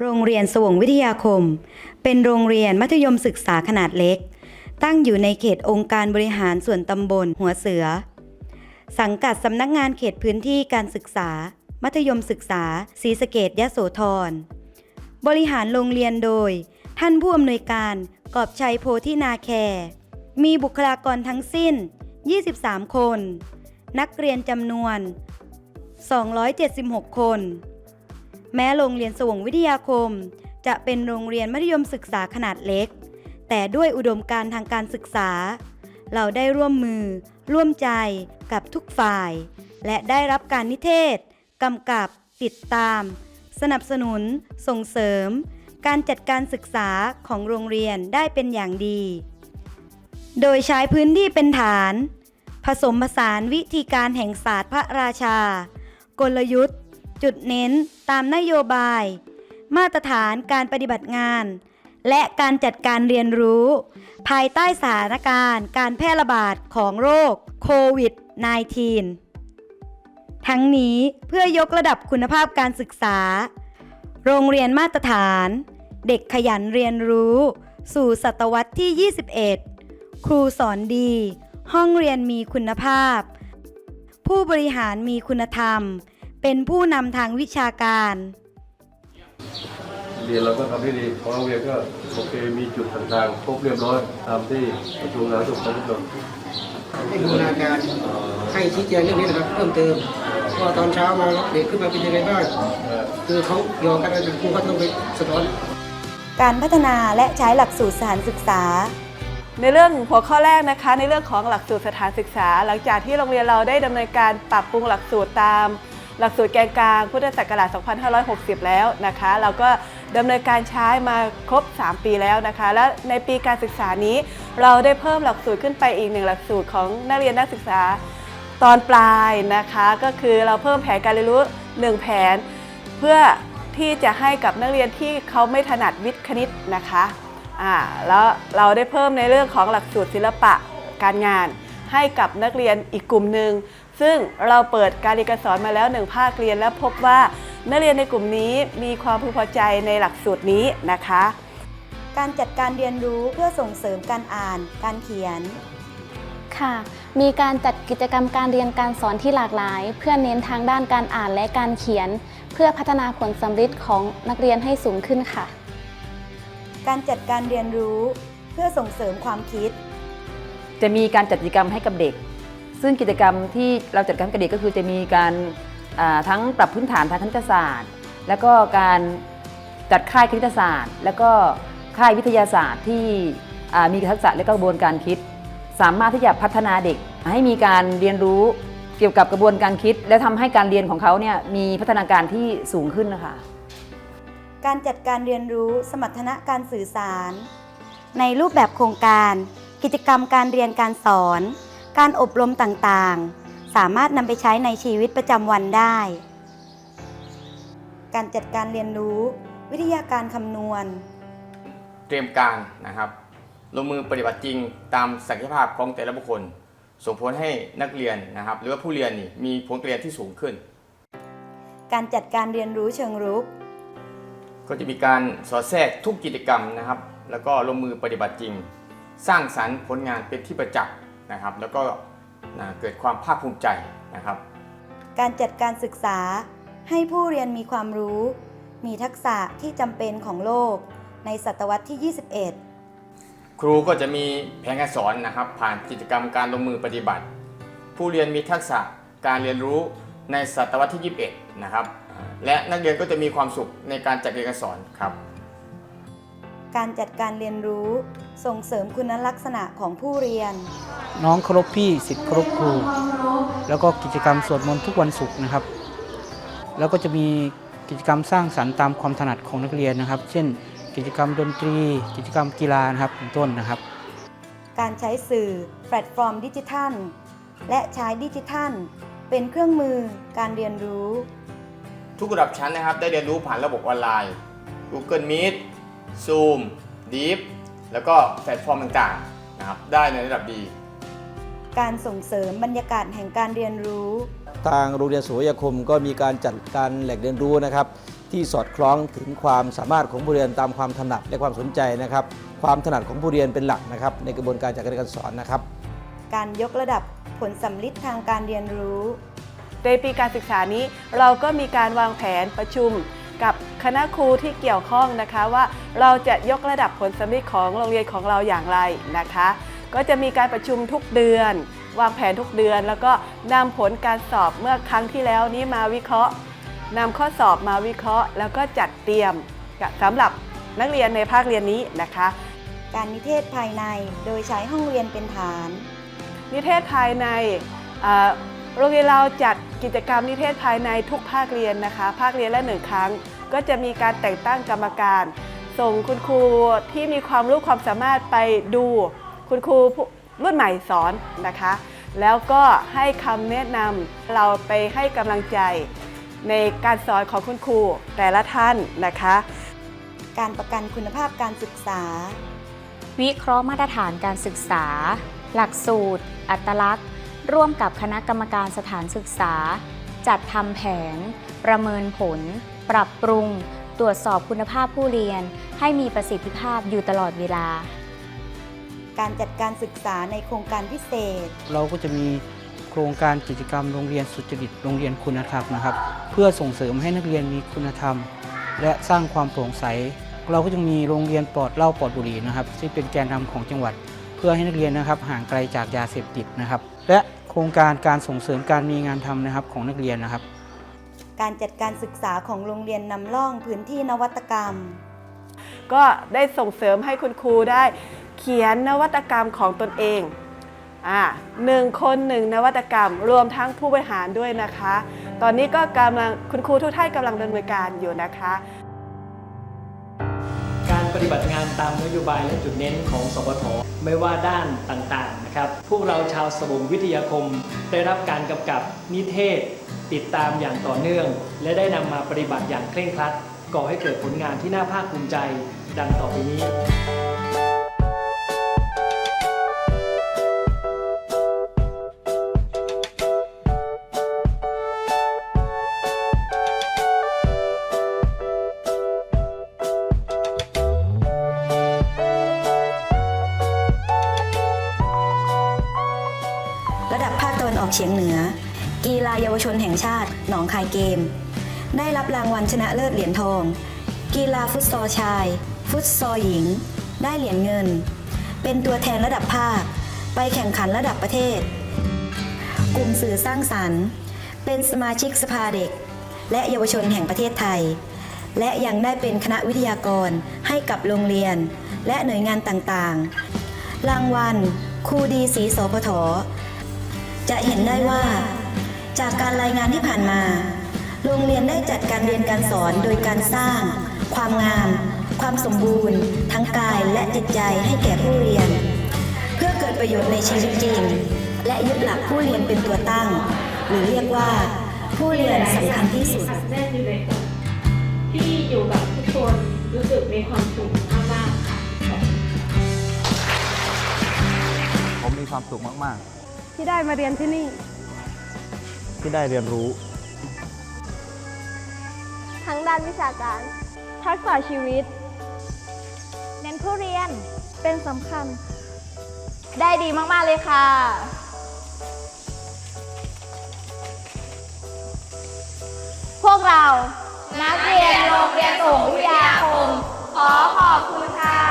โรงเรียนสวงวิทยาคม เป็นโรงเรียนมัธยมศึกษาขนาดเล็ก ตั้งอยู่ในเขตองค์การบริหารส่วนตำบลหัวเสือ สังกัดสำนักงานเขตพื้นที่การศึกษา มัธยมศึกษาศรีสะเกดยะโสธร บริหารโรงเรียนโดย ท่านผู้อำนวยการกอบชัยโพธินาแครมีบุคลากรทั้งสิ้น 23 คน นักเรียนจำนวน 276 คน แม้โรงเรียนสวงวิทยาคม จะเป็นโรงเรียนมัธยมศึกษาขนาดเล็ก แต่ด้วยอุดมการณ์ทางการศึกษา เราได้ร่วมมือ ร่วมใจกับทุกฝ่าย และได้รับการนิเทศกำกับ ติดตาม สนับสนุน ส่งเสริม การจัดการศึกษาของโรงเรียนได้เป็นอย่างดี โดยใช้พื้นที่เป็นฐาน ผสมผสานวิธีการแห่งศาสตร์พระราชา กลยุทธ์ จุดเน้นตามนโยบาย มาตรฐานการปฏิบัติงาน และการจัดการเรียนรู้ ภายใต้สถานการณ์การแพร่ระบาดของโรคโควิด -19 ทั้งนี้เพื่อยกระดับคุณภาพการศึกษา โรงเรียนมาตรฐาน เด็กขยันเรียนรู้ สู่ศตวรรษที่ 21 ครูสอนดี ห้องเรียนมีคุณภาพ ผู้บริหารมีคุณธรรม เป็นผู้นำทางวิชาการ เรียนเราก็ทำได้ดีของโรงเรียนก็โอเคมีจุดต่างๆครบเรียบร้อยตามที่กระทรวงสาธารณสุขกำหนดให้บูรณาการให้ชี้แจงเรื่องนี้นะครับเพิ่มเติมว่าตอนเช้ามารับเด็กขึ้นมาเป็นยังไงบ้างเอ่อคือเขาหยอกกันครูก็ต้องไปสะท้อนการพัฒนาและใช้หลักสูตรสถานศึกษา ในเรื่องหัวข้อแรกนะคะ ในเรื่องของหลักสูตรสถานศึกษา หลังจากที่โรงเรียนเราได้ดำเนินการปรับปรุงหลักสูตรตาม หลักสูตรแกนกลางพุทธศักราช 2560 แล้วนะคะ เราก็ดำเนินการใช้มาครบ 3 ปีแล้วนะคะ และในปีการศึกษานี้ เราได้เพิ่มหลักสูตรขึ้นไปอีกหนึ่งหลักสูตรของนักเรียนนักศึกษาตอนปลายนะคะ ก็คือเราเพิ่มแผนการเรียนรู้หนึ่งแผน เพื่อที่จะให้กับนักเรียนที่เขาไม่ถนัดวิทย์คณิตนะคะอ่าแล้วเราได้เพิ่มในเรื่องของหลักสูตรศิลปะการงาน ให้กับนักเรียนอีกกลุ่มหนึ่ง ซึ่งเราเปิดการเรียนการสอนมาแล้วหนึ่งภาคเรียนและพบว่านักเรียนในกลุ่มนี้มีความพึงพอใจในหลักสูตรนี้นะคะ การจัดการเรียนรู้เพื่อส่งเสริมการอ่าน การเขียน ค่ะ มีการจัดกิจกรรมการเรียนการสอนที่หลากหลาย เพื่อเน้นทางด้านการอ่านและการเขียน เพื่อพัฒนาผลสำฤทธิ์ของนักเรียนให้สูงขึ้นค่ะ การจัดการเรียนรู้เพื่อส่งเสริมความคิด จะมีการจัดกิจกรรมให้กับเด็ก ซึ่งกิจกรรมที่เราจัดการกับเด็กก็คือจะมีการทั้งปรับพื้นฐานทางคณิตศาสตร์ แล้วก็การจัดค่ายคณิตศาสตร์ แล้วก็ค่ายวิทยาศาสตร์ที่มีทักษะและก็กระบวนการคิด สามารถที่จะพัฒนาเด็ก ให้มีการเรียนรู้เกี่ยวกับกระบวนการคิด และทำให้การเรียนของเขาเนี่ยมีพัฒนาการที่สูงขึ้นนะคะการจัดการเรียนรู้สมรรถนะการสื่อสาร ในรูปแบบโครงการ กิจกรรมการเรียนการสอน การอบรมต่างๆ สามารถนำไปใช้ในชีวิตประจำวันได้ การจัดการเรียนรู้ วิทยาการคำนวณ เตรียมการนะครับลงมือปฏิบัติจริงตามศักยภาพของแต่ละบุคคล ส่งผลให้นักเรียนนะครับ หรือว่าผู้เรียนนี่มีผลการเรียนที่สูงขึ้น การจัดการเรียนรู้เชิงรุก ก็จะมีการสอดแทรกทุกกิจกรรมนะครับ แล้วก็ลงมือปฏิบัติจริง สร้างสรรค์ผลงานเป็นที่ประจักษ์ นะครับ แล้วก็นะเกิดความภาคภูมิใจนะครับ การจัดการศึกษาให้ผู้เรียนมีความรู้ มีทักษะที่จำเป็นของโลก ในศตวรรษที่ 21 ครูก็จะมีแผนการสอนนะครับ ผ่านกิจกรรมการลงมือปฏิบัติ ผู้เรียนมีทักษะการเรียนรู้ในศตวรรษที่ 21 นะครับอ่าและนักเรียนก็จะมีความสุขในการจัดเรียนการสอนครับ การจัดการเรียนรู้ ส่งเสริมคุณลักษณะของผู้เรียน น้องเคารพพี่สิทธิ์เคารพครู แล้วก็กิจกรรมสวดมนต์ทุกวันศุกร์นะครับ แล้วก็จะมีกิจกรรมสร้างสรรค์ตามความถนัดของนักเรียนนะครับ เช่น กิจกรรมดนตรี กิจกรรมกีฬานะครับเป็นต้นนะครับ การใช้สื่อแพลตฟอร์มดิจิทัล และใช้ดิจิทัล เป็นเครื่องมือการเรียนรู้ ทุกระดับชั้นนะครับได้เรียนรู้ผ่านระบบออนไลน์ Google Meet Zoom Deep แล้วก็แพลตฟอร์มต่างๆนะครับได้ในระดับดี การส่งเสริมบรรยากาศแห่งการเรียนรู้ ทางโรงเรียนสุวรรณคมก็มีการจัดการแหล่งเรียนรู้นะครับ ที่สอดคล้องถึงความสามารถของผู้เรียนตามความถนัดและความสนใจนะครับ ความถนัดของผู้เรียนเป็นหลักนะครับ ในกระบวนการจัดการเรียนการสอนนะครับ การยกระดับผลสำลิดทางการเรียนรู้ ในปีการศึกษานี้เราก็มีการวางแผนประชุม กับคณะครูที่เกี่ยวข้องนะคะว่าเราจะยกระดับผลสำลิดของโรงเรียนของเราอย่างไรนะคะ ก็จะมีการประชุมทุกเดือน วางแผนทุกเดือน แล้วก็นำผลการสอบเมื่อครั้งที่แล้วนี้มาวิเคราะห์นำข้อสอบมาวิเคราะห์ แล้วก็จัดเตรียมสำหรับนักเรียนในภาคเรียนนี้นะคะ การนิเทศภายในโดยใช้ห้องเรียนเป็นฐาน นิเทศภายในเอ่อโรงเรียนเราจัด กิจกรรมนิเทศภายในทุกภาคเรียนนะคะ ภาคเรียนละหนึ่งครั้ง ก็จะมีการแต่งตั้งกรรมการ ส่งคุณครูที่มีความรู้ความสามารถไปดูคุณครูผู้รุ่นใหม่สอนนะคะ แล้วก็ให้คำแนะนำเราไปให้กำลังใจในการสอนของคุณครูแต่ละท่านนะคะ การประกันคุณภาพการศึกษา วิเคราะห์มาตรฐานการศึกษา หลักสูตร อัตลักษณ์ ร่วมกับคณะกรรมการสถานศึกษา จัดทำแผน ประเมินผล ปรับปรุง ตรวจสอบคุณภาพผู้เรียน ให้มีประสิทธิภาพอยู่ตลอดเวลา การจัดการศึกษาในโครงการพิเศษ เราก็จะมีโครงการกิจกรรมโรงเรียนสุจริตโรงเรียนคุณธรรมนะครับ เพื่อส่งเสริมให้นักเรียนมีคุณธรรม และสร้างความโปร่งใส เราก็จะมีโรงเรียนปลอดเหล้าปลอดบุหรี่นะครับ ที่เป็นแกนนำของจังหวัด เพื่อให้นักเรียนนะครับห่างไกลจากยาเสพติดนะครับ และโครงการการส่งเสริมการมีงานทำนะครับของนักเรียนนะครับ การจัดการศึกษาของโรงเรียนนำร่องพื้นที่นวัตกรรม ก็ได้ส่งเสริมให้คุณครูได้เขียนนวัตกรรมของตนเองอ่าหนึ่งคนหนึ่งนวัตกรรม รวมทั้งผู้บริหารด้วยนะคะ ตอนนี้ก็กำลังคุณครูทุกท่านกำลังดำเนินการอยู่นะคะการ ปฏิบัติงานตามนโยบายและจุดเน้นของสปทไม่ว่าด้านต่างๆนะครับพวกเราชาวสบงวิทยาคม ได้รับการกำกับนิเทศ ติดตามอย่างต่อเนื่อง และได้นำมาปฏิบัติอย่างเคร่งครัดก่อให้เกิดผลงานที่น่าภาคภูมิใจดังต่อไปนี้ ฉียงเหนือ กีฬาเยาวชนแห่งชาติ หนองคายเกม ได้รับรางวัลชนะเลิศเหรียญทอง กีฬาฟุตซอลชาย ฟุตซอลหญิง ได้เหรียญเงิน เป็นตัวแทนระดับภาค ไปแข่งขันระดับประเทศ กลุ่มสื่อสร้างสรรค์ เป็นสมาชิกสภาเด็ก และเยาวชนแห่งประเทศไทย และยังได้เป็นคณะวิทยากรให้กับโรงเรียน และหน่วยงานต่างๆ รางวัลครูดีสีสพท จะเห็นได้ว่า จากการรายงานที่ผ่านมา โรงเรียนได้จัดการเรียนการสอนโดยการสร้าง ความงาม ความสมบูรณ์ ทั้งกายและจิตใจให้แก่ผู้เรียน เพื่อเกิดประโยชน์ในชีวิตจริง และยึดหลักผู้เรียนเป็นตัวตั้ง หรือเรียกว่า ผู้เรียนสำคัญที่สุดแน่นอยู่ในอกที่อยู่กับทุกคนรู้สึกมีความสุขมากๆค่ะผมมีความสุขมาก ที่ได้มาเรียนที่นี่ ที่ได้เรียนรู้ ทั้งด้านวิชาการ ทักษะชีวิต เน้นผู้เรียนเป็นสำคัญ ได้ดีมาก ๆ เลยค่ะ พวกเรา นักเรียนโรงเรียนสงวิทยาคม ขอขอบคุณค่ะ